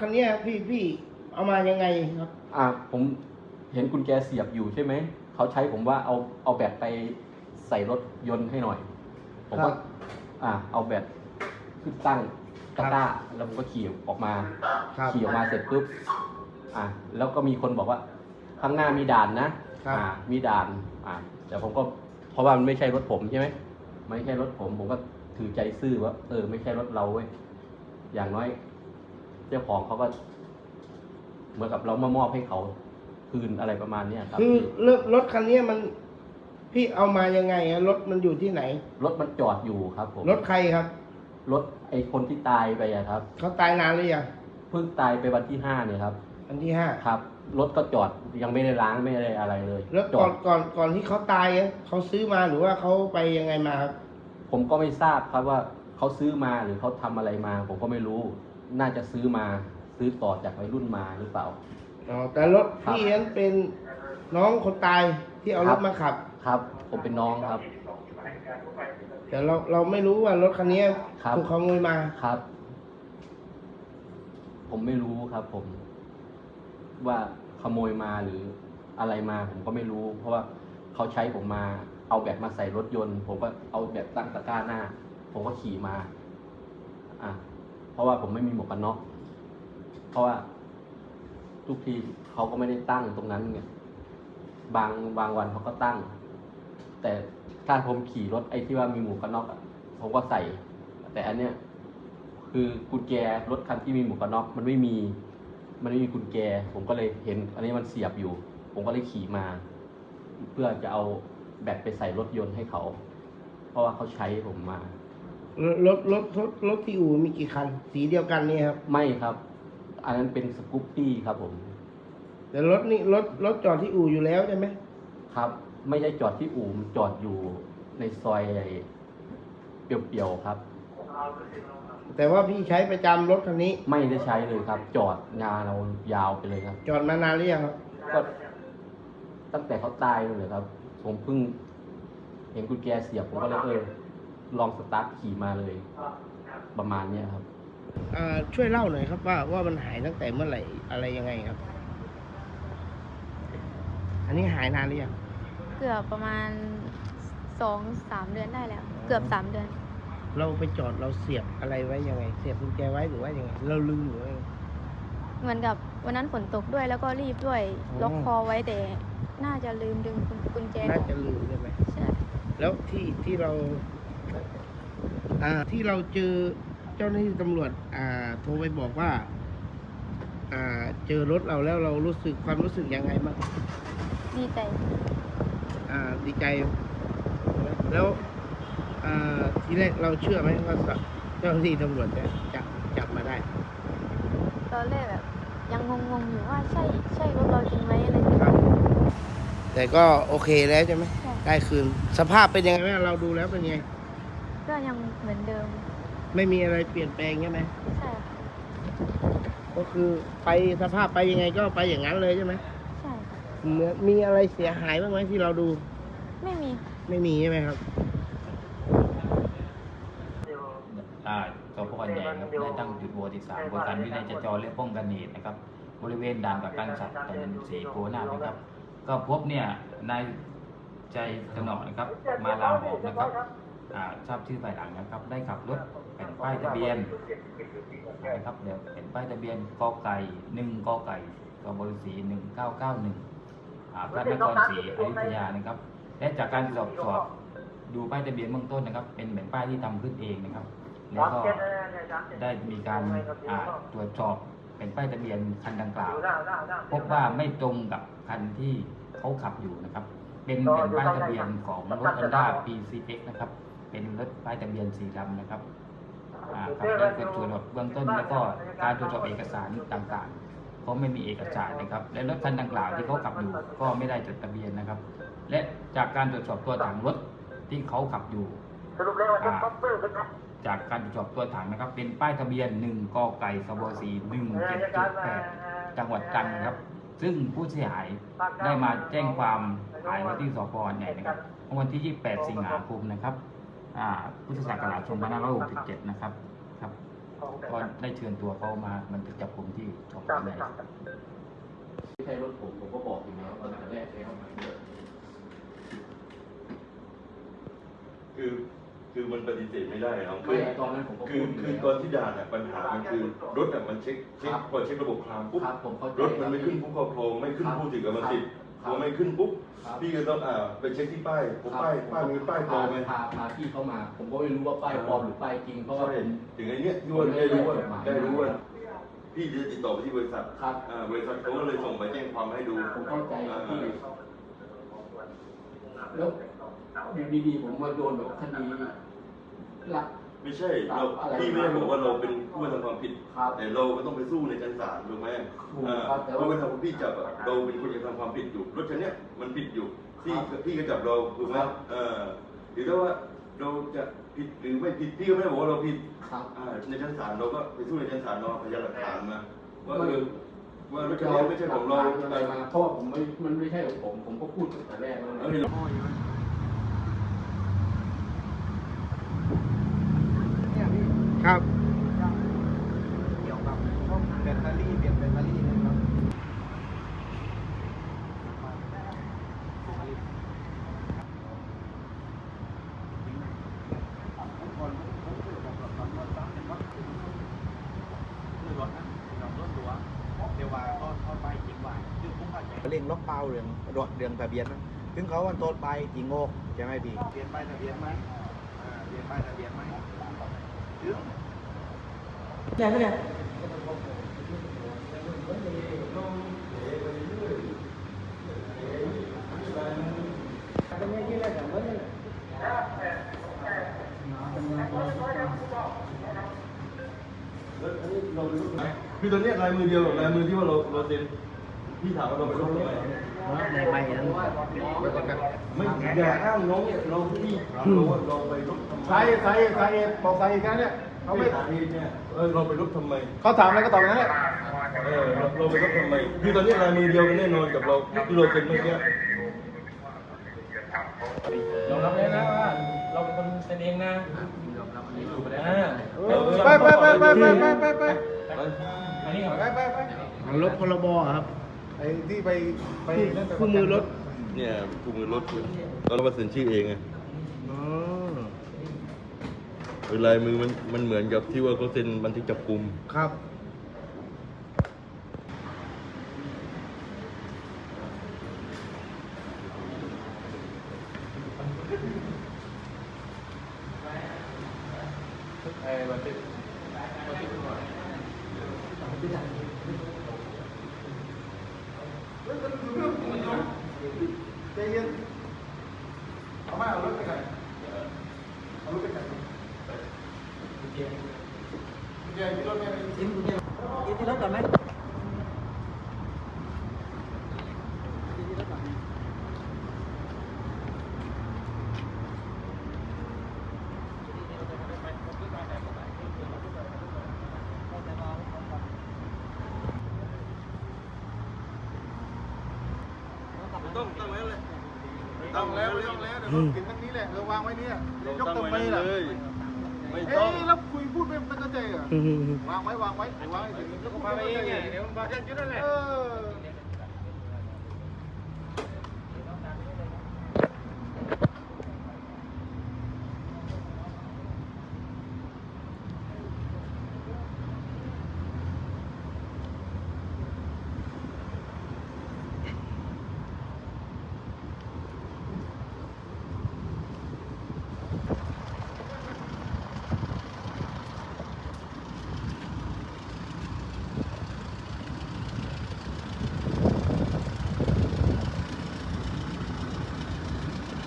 คันเนี้ยพี่พี่เอามายังไงครับอ่าผมเห็นกุญแจเสียบอยู่ใช่ไหม เขาใช้ผมว่าเอาเอาแบตไปใส่รถยนต์ให้หน่อย ผมก็ครับอ่า เอาแบตขึ้นตั้งตะครับกร้าแล้วผมก็ขี่ออกมาครับขี่ออกมาเสร็จปุ๊บอ่าแล้วก็มีคนบอกว่า ข้างหน้ามีด่านนะครับอ่า มีด่าน อ่าแต่ผมก็เพราะว่ามันไม่ใช่รถผมใช่ไหมไม่ใช่รถผม ผมก็ถือใจซื่อว่า เออ ไม่ใช่รถเราเว้ยอย่างน้อย เจ้าของเขาก็ เหมือนกับเรามามอบให้เขาคืนอะไรประมาณเนี้ยครับคือรถรถคันเนี้ยมันพี่เอามายังไงอะรถมันอยู่ที่ไหน รถมันจอดอยู่ครับผมรถใครครับ รถไอคนที่ตายไปอะครับเขาตายนานหรือยังเพิ่งตายไปวันที่ห้าเนี่ยครับอันที่ห้าครับ รถก็จอดยังไม่ได้ล้างไม่ได้อะไรเลยแล้วจก่ออดนก่อนก่อนที่เขาตายอะเขาซื้อมาหรือว่าเขาไปยังไงมาครับ ผมก็ไม่ทราบครับว่าเขาซื้อมาหรือเขาทำอะไรมา ผมก็ไม่รู้ น่าจะซื้อมาซื้อต่อจากวัยรุ่นมาหรือเปล่า อ๋อแต่รถครับ พี่นั้นเป็นน้องคนตายที่เอาครรับถมาขับ ครับ ผมเป็นน้องครับ แต่เราเราไม่รู้ว่ารถคันเนี้ยครับ ถูกขโมยมา ครับ ผมไม่รู้ครับ ผม ว่าขโมยมาหรืออะไรมา ผมก็ไม่รู้ เพราะว่าเขาใช้ผมมา เอาแบตมาใส่รถยนต์ ผมก็เอาแบตตั้งตะกร้าหน้า ผมก็ขี่มาอะเพ ราะว่าผมไม่มีหมวกกันน็อกเพราะว่า ทุกทีเขาก็ไม่ได้ตั้งตรงนั้นไงบางบางวันเขาก็ตั้ง แต่ถ้าผมขี่รถไอ้ที่ว่ามีหมวกกันน็อกผมก็ใส่ แต่อันเนี้ยคือกุญแจรถคันที่มีหมวกกันน็อกมันไม่มี มันไม่มีกุญแจ ผมก็เลยเห็น อันนี้มันเสียบอยู่ ผมก็เลยขี่มา เพื่อจะเอาแบตไปใส่รถยนต์ให้เขา เพราะว่าเขาใช้ผมมา รถรถรถรถที่อู่มีกี่คัน สีเดียวกันนี่ครับ ไม่ครับ อันนั้นเป็นสกูปปี้ครับผม แต่รถนี่รถรถจอดที่อู่อยู่แล้วใช่ไหมครับ ไม่ใช่จอดที่อู่มันจอดอยู่ในซอยใหญ่เปรียวๆครับ แต่ว่าพี่ใช้ประจำรถคันนี้ ไม่ได้ใช้เลยครับ จอดงานเรายาวไปเลยครับ จอดมานานหรือยังครับก็ตั้งแต่เขาตายเลยครับ ผมเพิ่ง เห็นกุญแจเสียบผมก็เลยเออ ลองสตาร์ทขี่มาเลย ประมาณเนี้ยครับ อ่าช่วยเล่าหน่อยครับว่าว่ามันหายตั้งแต่เมื่อไหร่อะไรยังไงครับ อันนี้หายนานหรือยังเกือบประมาณสองสามเดือนได้แล้ว เกือบสามเดือน เราไปจอดเราเสียบอะไรไว้ยังไง เสียบกุญแจไว้หรือว่ายังไงเราลืมหรือว่ายังไง เหมือนกับวันนั้นฝนตกด้วยแล้วก็รีบด้วยอ๋อ ล็อกคอไว้แต่ น่าจะลืมดึงกุญกุญแจอน่าอกจะลืมใช่ไหม ใช่แล้วที่ที่เรา อ่าที่เราเจอเจ้าหน้าที่ตำรวจอ่าโทรไปบอกว่า อ่าเจอรถเราแล้วเรารู้สึกความรู้สึกยังไงบ้างดีใจอ่าดีใจ แล้วอ่าทีแรกเราเชื่อไหมว่าเจ้าหน้าที่ตำรวจจะจับจับมาได้ ตอนแรกแบบยังงงๆอยู่ว่าใช่ใช่รถเราจริงไหมอะไรจริงครับ แต่ก็โอเคแล้วใช่ไหมใช่ ได้คืน สภาพเป็นยังไงบ้างเราดูแล้วเป็นไง ก็ยังเหมือนเดิมไม่มีอะไรเปลี่ยนแปลงใช่ไหมใช่ค่ะก็คือไปสภาพไปยังไงก็ไปอย่างนั้นเลยใช่ไหมใช่ค่ะเหมือนมีอะไรเสียหายบ้างไหมที่เราดู ไม่มีค่ะไม่มีใช่ไหมครับ อ่าสพใหญ่ครับได้ตั้งจุดบริการบริการวินัยจราจรและป้องกันเหตุนะครับ บริเวณด่านกับการสัตว์ถนนสีโพนาถนะครับ ก็พบเนี่ยนายใจกระหนอนะครับ มาลาหอมนะครับอ่า ทราบชื่อภายหลังนะครับ ได้ขับรถแผ่นป้ายทะเบียนนะครับเดี๋ยวแผ่นป้ายทะเบียนกอไก่หนึ่งกอไก่กบริสีหนึ่งเก้าเก้าหนึ่งพระนครศรีอยุธยานะครับ และจากการสอบสอบดูป้ายทะเบียนเบื้องต้นนะครับ เป็นแผ่นป้ายที่ทำขึ้นเองนะครับแล้วก็ได้มีการตรวจสอบเป็นป้ายทะเบียนคันดังกล่าว พบว่าไม่ตรงกับคันที่เขาขับอยู่นะครับ เป็นแผ่นป้ายทะเบียนของรถ Honda PCX นะครับ เป็นรถป้ายทะเบียนสีดำนะครับอ่าครับแล้วก็ตรวจสอบเบื้องต้นแล้วก็การตรวจสอบเอกสารต่างๆเขาไม่มีเอกสารนะครับ และรถคันดังกล่าวที่เขาขับอยู่ก็ไม่ได้จดทะเบียนนะครับ และจากการตรวจสอบตัวถังรถที่เขาขับอยู่อ่าจากการตรวจสอบตัวถังนะครับ เป็นป้ายทะเบียน1กไก่สบสี17.8จังหวัดตรังนะครับ ซึ่งผู้เสียหายได้มาแจ้งความหายไว้ที่สพใหญ่นะครับเมื่อวันที่ 28 สิงหาคมนะครับ อ่าพุทธศักราช2567 นะครับ ครับ ก็ได้เชิญตัวเขามามันจะจับกลุ่มที่สพใหญ่ไม่ใช่รถผมผมก็บอกอยู่แล้วตอนแรกแล้วคือคือมันปฏิเสธไม่ได้เนาะไม่ตอนนั้นผมก็คือพูดคือตอนที่ด่านเนี่ยปัญหามันคือรถอะมันเช็คเช็คครับพอเช็คระบบคลามปุ๊บครับผมเข้าใจรถมันไม่ขึ้นผู้ครอบครองไม่ขึ้นครับผู้ถือกรรมสิทธิ์ ครัพบอไม่ขึ้นปุ๊บครับ พี่ก็ต้องอ่าไปเช็คที่ป้ายผมป้ายป้ายมันเป็นป้ายปลอมไหมพาพาพี่เข้ามา ผมก็ไม่รู้ว่าป้ายปลอมหรือป้ายจริงเพราะว่าใช่ผม ถึงไอ้เนี้ยที่ว่าได้รู้ว่าไม่ได้จดหมายได้รู้ว่าพี่จะติดต่อไปที่บริษัทครับ อ่าบริษัทเขาก็เลยส่งไปแจ้งความให้ดูผมเข้าใจอ่าพี่แล้วอยู่ดีๆผมมาโดนแบบคดีลัก ไม่ใช่เราอะไรพี่ไม่ได้บอกว่าเราเป็นผู้กระทำความผิด ครับแต่เราก็ต้องไปสู้ในชั้นศาลถูกไหมถูกอ่าครับแต่เพว่าราะว่าทางพี่จับอะเราเป็นคนกระทำความผิดอยู่รถคันเนี้ยมันผิดอยู่พี่ครับพี่ก็จับเราถูกไหมครับเออหรือถ้าว่าเราจะผิดหรือไม่ผิดพี่ก็ไม่ได้บอกว่าเราผิด ครับ อ่าในชั้นศาลเราก็ไปสู้ในชั้นศาลเนาะพยานหลักฐานมาว่าไม่เออว่ารถคันนี้ไม่ใช่ของเราอะไรมาเพราะว่าผมไม่มันไม่ใช่ของผม ผมก็พูดตั้งแต่แรกแล้วเออ ไง ครับเกี่ยวกับพวกแบตเตอรี่เปลี่ยนแบตเตอรี่นะครับเร่งล็อกเป้าเรื่องรถเรื่องทะเบียนนะถึงเขาวันโทษไปจริงโงกใช่ไหมพี่เปลี่ยนป้ายทะเบียนไหมอ่าเปลี่ยนไปทะเบียนไหมถึง คือตอนเนี้ยลายมือเดียวกับลายมือที่ว่าเราเราเซ็นพี่ถามว่าเราไปรถทำไมในใบนั้นไม่อย่าอ้างน้องน้องพี่ถามเราว่าเราไปรถทำไมสาเหตุสาเหตุสาเหตุบอกสาเหตุแค่นั้นเนี่ย เขาเขาไม่ไม่ถามพี่เนี่ยเออเราไปรถทำไม เขาถามอะไรก็ตอบอย่างนั้นแหละเออเราเราไปรถทำไมคือตอนนี้ลายมือเดียวกันแน่นอนกับเราที่เราเซ็นเมื่อกี้ยอมรับเลยนะว่าเราเป็นคนเซ็นเองนะอ่าไปไปไปไปไปไปไปไปอันนี้ครับไปไปไปลบพรบอะครับไอ้ที่ไปไปนั่นไปคู่มือรถเนี่ยคู่มือรถเราเรามาเซ็นชื่อเองไง อ๋อเออ ลายมือมันมันเหมือนกับที่ว่าเขาเซ็นบันทึกจับกลุ่มครับใจเย็นเอามาเอารถไปไหน किती लोक कमी Tông, tông léo lên Tông léo, tông léo, để nó kín thằng ní lẹ, nó quang mấy ní à. Dốc tầm mây là. ไม่ต้เอ๊ะองแล้วคุยพูดไม่เป็นกระเจอะวางไว้วางไว้วางไว้ถึงแล้วก็มามาเอเองงไงเนี่ยเดี๋ยวมันมาแค่ชุดนั่นแหละ เ